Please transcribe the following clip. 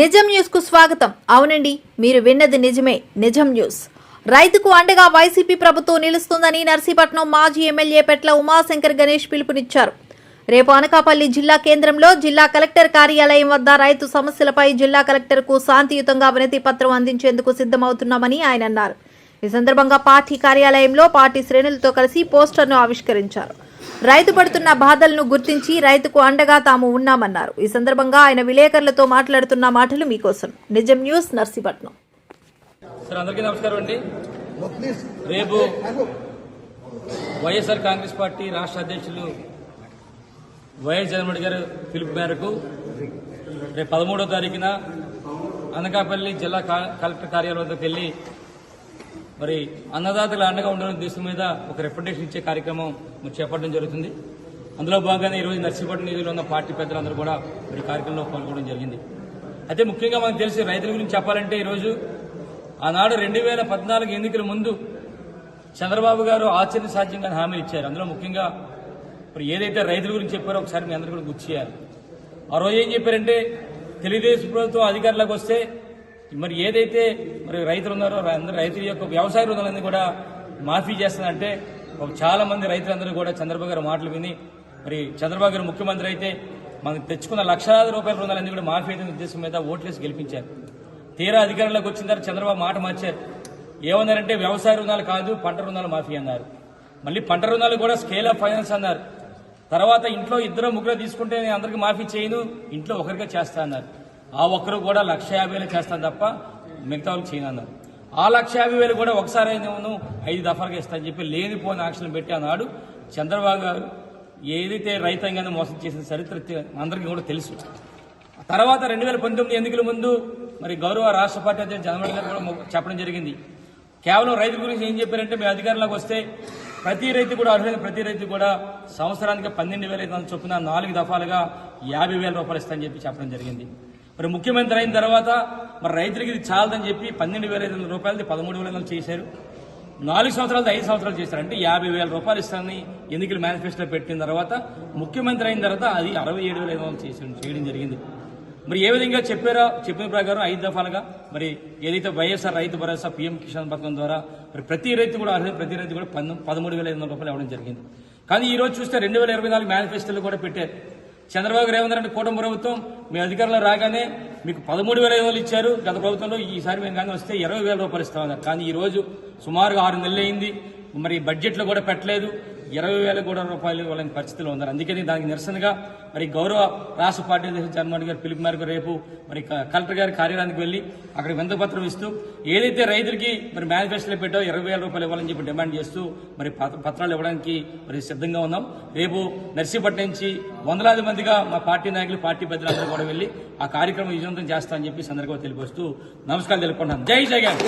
నిజం న్యూస్కు స్వాగతం. అవునండి మీరు విన్నది నిజమే. నిజం న్యూస్. రైతుకు అండగా వైసీపీ ప్రభుత్వం నిలుస్తుందని నర్సీపట్నం మాజీ ఎమ్మెల్యే పెట్ల ఉమాశంకర్ గణేష్ పిలుపునిచ్చారు. రేపు అనకాపల్లి జిల్లా కేంద్రంలో జిల్లా కలెక్టర్ కార్యాలయం వద్ద రైతు సమస్యలపై జిల్లా కలెక్టర్కు శాంతియుతంగా వినతి పత్రం అందించేందుకు సిద్ధమవుతున్నామని ఆయన అన్నారు. ఈ సందర్భంగా పార్టీ కార్యాలయంలో పార్టీ శ్రేణులతో కలిసి పోస్టర్ను ఆవిష్కరించారు. రైతు పడుతున్న బాధలను గుర్తించి రైతుకు అండగా తాము ఉన్నామన్నారు. ఈ సందర్భంగా ఆయన విలేకరులతో మాట్లాడుతున్న మాటలు మీకోసం. నిజం న్యూస్ నర్సీపట్నం. సార్ అందరికీ నమస్కారం అండి. రేపు వైఎస్ఆర్ కాంగ్రెస్ పార్టీ రాష్ట్ర అధ్యక్షులు వైఎస్ జగన్మోహన్ గారు పిలుపు మేరకు రేపు పదమూడో తారీఖున అనకాపల్లి జిల్లా కా- కలెక్టర్ కార్యాలయం వద్దకు వెళ్ళి మరి అన్నదాతల అండగా ఉండడం ఉద్దేశం మీద ఒక రిప్రజెంటేషన్ ఇచ్చే కార్యక్రమం మరి చేపట్టడం జరుగుతుంది. అందులో భాగంగానే ఈరోజు నర్సీపట్నం నిధులు ఉన్న పార్టీ పెద్దలందరూ కూడా మరి కార్యక్రమంలో పాల్గొనడం జరిగింది. అయితే ముఖ్యంగా మనకు తెలిసి రైతుల గురించి చెప్పాలంటే ఈరోజు ఆనాడు రెండు వేల పద్నాలుగు ఎన్నికల ముందు చంద్రబాబు గారు ఆచరణ సాధ్యంగా హామీలు ఇచ్చారు. అందులో ముఖ్యంగా ఇప్పుడు ఏదైతే రైతుల గురించి చెప్పారో ఒకసారి మీ అందరూ కూడా గుర్తు చేయాలి. ఆ రోజు ఏం చెప్పారంటే తెలుగుదేశం ప్రభుత్వం అధికారులకు వస్తే మరి ఏదైతే మరి రైతులు ఉన్నారో అందరూ రైతుల యొక్క వ్యవసాయ రుణాలన్నీ కూడా మాఫీ చేస్తానంటే చాలా మంది రైతులందరూ కూడా చంద్రబాబు గారు మాటలు విని మరి చంద్రబాబు గారు ముఖ్యమంత్రి అయితే మనకు తెచ్చుకున్న లక్షలాది రూపాయల రుణాలన్నీ కూడా మాఫీ అయితే ఉద్దేశం మీద ఓట్లేసి గెలిపించారు. తీరా అధికారంలోకి వచ్చిన తర్వాత చంద్రబాబు మాట మార్చారు. ఏమన్నారంటే వ్యవసాయ రుణాలు కాదు పంట రుణాలు మాఫీ అన్నారు. మళ్ళీ పంట రుణాలు కూడా స్కేల్ ఆఫ్ ఫైనాన్స్ అన్నారు. తర్వాత ఇంట్లో ఇద్దరు ముగ్గురు తీసుకుంటే నేను అందరికి మాఫీ చేయను ఇంట్లో ఒకరిగా చేస్తా అన్నారు. ఆ ఒక్కరు కూడా లక్ష యాభై వేలు చేస్తాను తప్ప మిగతా వాళ్ళు చేయనన్నారు ఆ లక్ష యాభై వేలు కూడా ఒకసారి నేను ఐదు దఫాలుగా ఇస్తానని చెప్పి లేనిపోని ఆంక్షలు పెట్టి అన్నాడు చంద్రబాబు గారు ఏదైతే రైతాంగాన్ని మోసం చేసిన చరిత్ర అందరికీ కూడా తెలుసు. తర్వాత రెండు వేల పంతొమ్మిది ఎన్నికల ముందు మరి గౌరవ రాష్ట్ర పార్టీ అధ్యక్షుడు జగన్మోహన్ గారు కూడా చెప్పడం జరిగింది. కేవలం రైతు గురించి ఏం చెప్పారంటే మీ అధికారంలోకి వస్తే ప్రతి రైతు కూడా అర్హులైన ప్రతి రైతు కూడా సంవత్సరానికి పన్నెండు వేల ఐదు వందల చొప్పున నాలుగు దఫాలుగా యాభై వేల రూపాయలు ఇస్తానని చెప్పి చెప్పడం జరిగింది. మరి ముఖ్యమంత్రి అయిన తర్వాత మరి రైతులకి ఇది చాలదని చెప్పి పన్నెండు వేల ఐదు వందల రూపాయలది పదమూడు వేల వందలు చేశారు. నాలుగు సంవత్సరాలు ఐదు సంవత్సరాలు చేశారు. అంటే యాభై వేల రూపాయలు ఇస్తానని ఎన్నికల మేనిఫెస్టో పెట్టిన తర్వాత ముఖ్యమంత్రి అయిన తర్వాత అది అరవై ఏడు వేల ఐదు వందలు చేసి చేయడం జరిగింది. మరి ఏ విధంగా చెప్పారో చెప్పిన ప్రకారం ఐదు దఫాలుగా మరి ఏదైతే వైఎస్ఆర్ రైతు భరోసా పీఎం కిసాన్ పథకం ద్వారా మరి ప్రతి రైతు కూడా అర్హత ప్రతి రైతు కూడా పదమూడు వేల ఐదు వందల రూపాయలు ఇవ్వడం జరిగింది. కానీ ఈ రోజు చూస్తే రెండు వేల ఇరవై నాలుగు మేనిఫెస్టోలు కూడా పెట్టారు. చంద్రబాబు రేవంత్ రెడ్డి కూటమి ప్రభుత్వం మీ అధికారంలో రాగానే మీకు పదమూడు వేల ఐదు వందలు ఇచ్చారు. గత ప్రభుత్వంలో ఈసారి మేము కానీ వస్తే ఇరవై వేల రూపాయలు ఇస్తామన్నారు. కానీ ఈ రోజు సుమారుగా ఆరు నెలలు అయింది. మరి బడ్జెట్లో కూడా పెట్టలేదు. ఇరవై వేల కూడా రూపాయలు ఇవ్వలేని పరిస్థితిలో ఉన్నారు. అందుకని దానికి నిరసనగా మరి గౌరవ రాష్ట్ర పార్టీ అధ్యక్షుడు జగన్మోహన్ గారు పిలుపు మేరకు రేపు మరి కలెక్టర్ గారి కార్యాలయానికి వెళ్ళి అక్కడ వింతపత్రం ఇస్తూ ఏదైతే రైతులకి మరి మేనిఫెస్టోలో పెట్టో ఇరవై వేల రూపాయలు ఇవ్వాలని చెప్పి డిమాండ్ చేస్తూ మరి పత్ర- పత్రాలు ఇవ్వడానికి మరి సిద్ధంగా ఉన్నాం. రేపు నర్సీపట్నం నుంచి వందలాది మందిగా మా పార్టీ నాయకులు పార్టీ పెద్దలందరూ కూడా వెళ్ళి ఆ కార్యక్రమం విజయవంతం చేస్తా అని చెప్పి సందర్భంగా తెలియపరుస్తూ నమస్కారం తెలుపుకుంటాను జై జగన్!